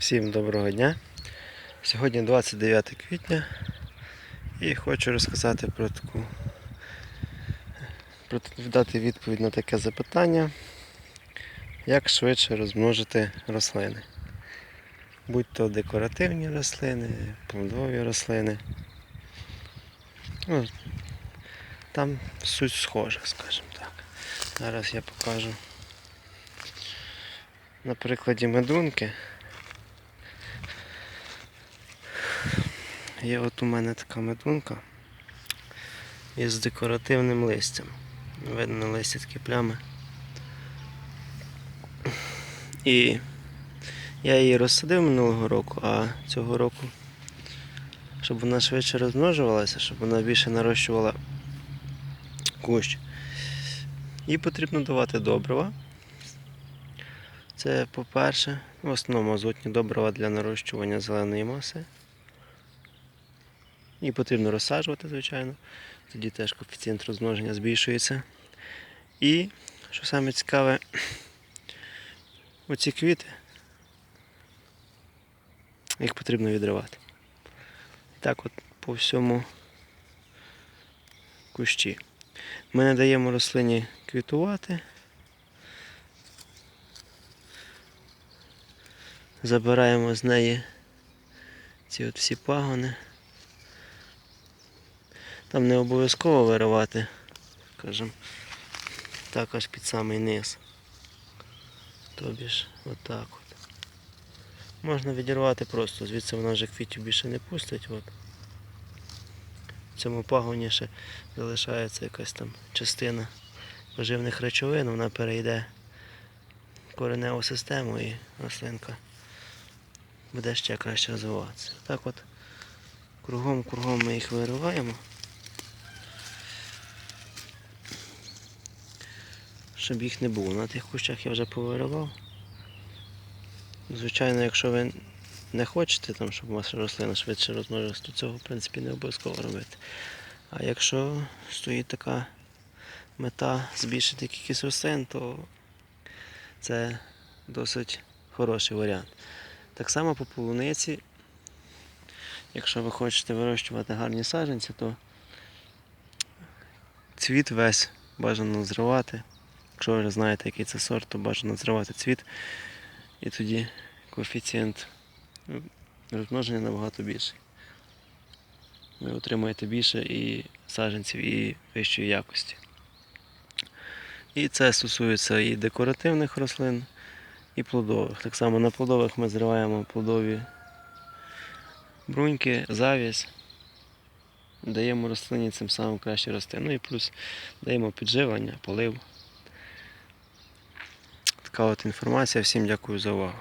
Всім доброго дня. Сьогодні 29 квітня і хочу розказати про таку про дати відповідь на таке запитання, як швидше розмножити рослини. Будь то декоративні рослини, плодові рослини. Ну, там суть схожа, скажімо так. Зараз я покажу на прикладі медунки. Є от у мене така медунка із декоративним листям. Видно на листі такі плями. І я її розсадив минулого року, а цього року, щоб вона швидше розмножувалася, щоб вона більше нарощувала кущ. Їй потрібно давати добрива. Це по-перше, в основному азотні добрива для нарощування зеленої маси. Її потрібно розсаджувати, звичайно. Тоді теж коефіцієнт розмноження збільшується. І, що саме цікаве, оці квіти, їх потрібно відривати. Так от по всьому кущі. Ми не даємо рослині квітувати. Забираємо з неї ці от всі пагони. Там не обов'язково виривати, скажімо, так аж під самий низ. Тобі ж отак от. Можна відірвати просто, звідси вона вже квітів більше не пустить. От. В цьому пагоні ще залишається якась там частина поживних речовин, вона перейде в кореневу систему і рослинка буде ще краще розвиватися. Так от кругом-кругом ми їх вириваємо. Щоб їх не було. На тих кущах я вже повиривав. Звичайно, якщо ви не хочете, там, щоб ваша рослина швидше розмножилась, то цього в принципі не обов'язково робити. А якщо стоїть така мета збільшити кількість рослин, то це досить хороший варіант. Так само по полуниці, якщо ви хочете вирощувати гарні саджанці, то цвіт весь бажано зривати. Якщо ви знаєте, який це сорт, то бажано зривати цвіт. І тоді коефіцієнт розмноження набагато більший. Ви отримаєте більше і саджанців, і вищої якості. І це стосується і декоративних рослин, і плодових. Так само на плодових ми зриваємо плодові бруньки, завість. Даємо рослині цим самим краще рости. Ну і плюс даємо підживлення, полив. Така от інформація. Всім дякую за увагу.